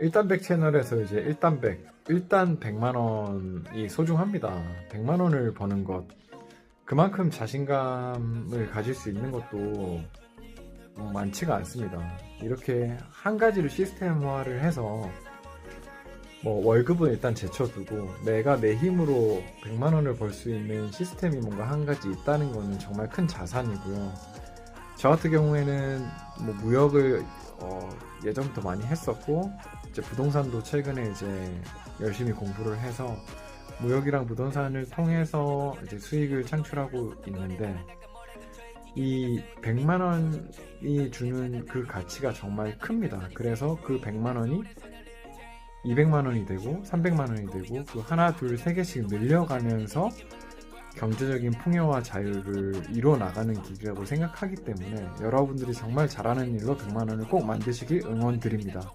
일단백 채널에서 이제 일단백, 일단 100만 원이 소중합니다. 100만 원을 버는 것. 그만큼 자신감을 가질 수 있는 것도 어, 많지가 않습니다. 이렇게 한 가지로 시스템화를 해서 뭐 월급은 일단 제쳐두고 내가 내 힘으로 100만 원을 벌 수 있는 시스템이 뭔가 한 가지 있다는 거는 정말 큰 자산이고요. 저 같은 경우에는 뭐 무역을 어, 예전부터 많이 했었고 이제 부동산도 최근에 이제 열심히 공부를 해서 무역이랑 부동산을 통해서 이제 수익을 창출하고 있는데 이 100만 원이 주는 그 가치가 정말 큽니다. 그래서 그 100만 원이 200만 원이 되고 300만 원이 되고 그 하나 둘 세 개씩 늘려가면서 경제적인 풍요와 자유를 이루어 나가는 길이라고 생각하기 때문에 여러분들이 정말 잘하는 일로 100만 원을 꼭 만드시길 응원드립니다.